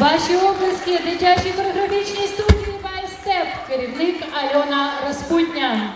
Бачі облиски, дитячі Альона Распутня.